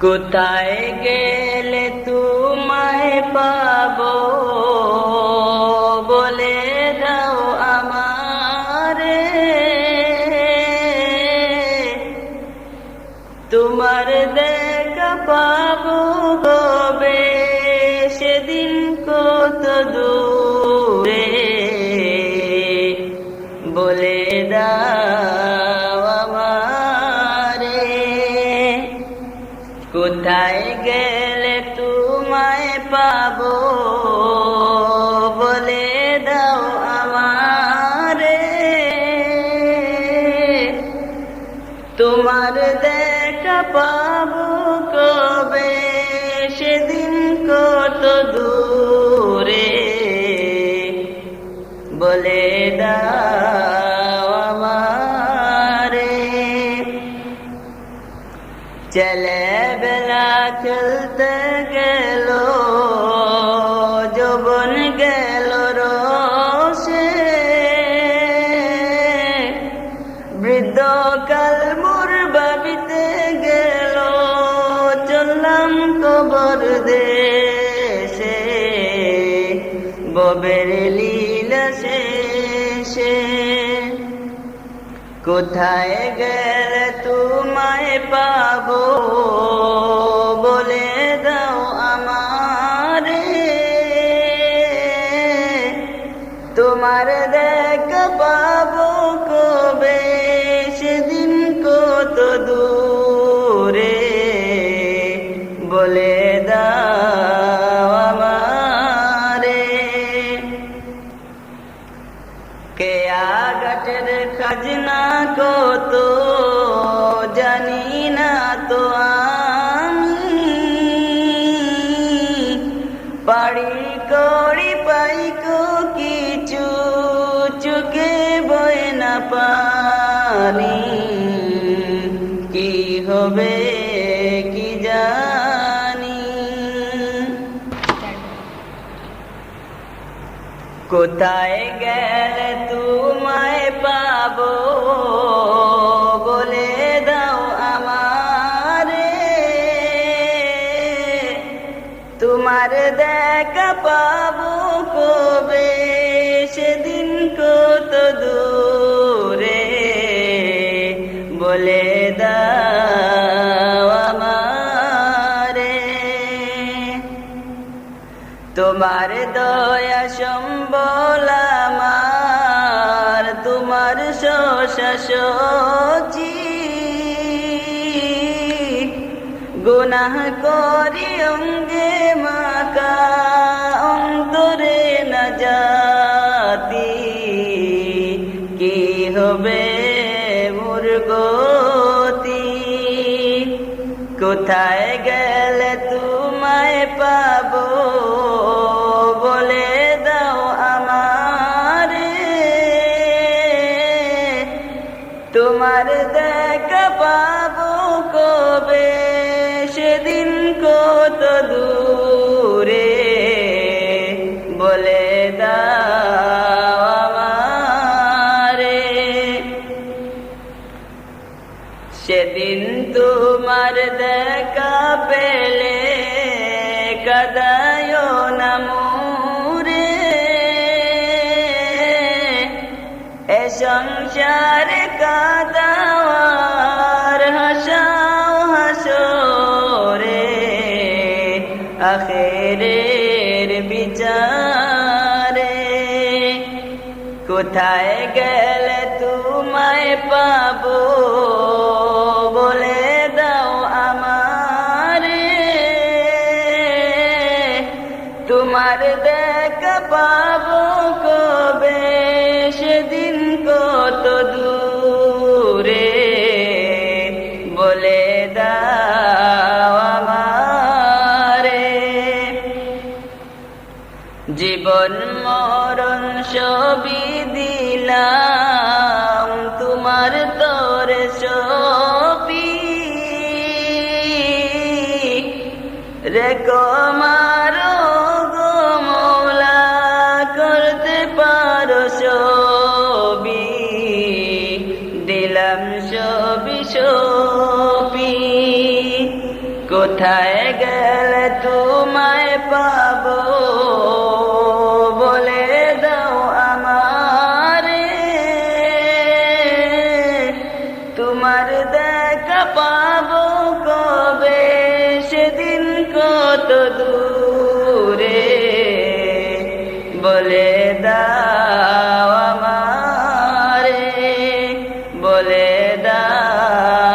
কোথায় গেলে তোমায় পাবো? বলে দাও আমারে। তোমার পাবো, বলে দাও আমারে। তোমার দেখা পাবো কবে, সেদিন কত দূরে। বলে দাও আমারে। চলে বেলা চলতে গেল ববের লীলা শেষে। কোথায় গেলে তোমায় পাবো? কে আগটের খাজনা কত জানি না তো আমি। পাড়ি করি কোথায় গেলে তোমায় পাবো? তোমার দয়া সম্বল তোমার শশী গুনাহ করি অঙ্গে মাকা অন্তরে না জাতি। কি হবে মুরগতি? কোথায় দেখা পেলে কদায় নমুরে এ সংসার কাদাওয়ার হাসাও হাসরে। আখেরের বিচারে। কোথায় গেলে তোমায় পাবো? তোমার দেখা পাবো কবে সেদিন কত দূরে। বলে দাও আমারে। জীবন মরণ সবই দিলাম, তোমার তোরে সবই রেখো কোথায় গেলে তোমায় পাব। বলে দাও আমার, তোমার দেখা পাব কবে? সেদিন কত দূরে। বলে দাও আমার, বলে দাও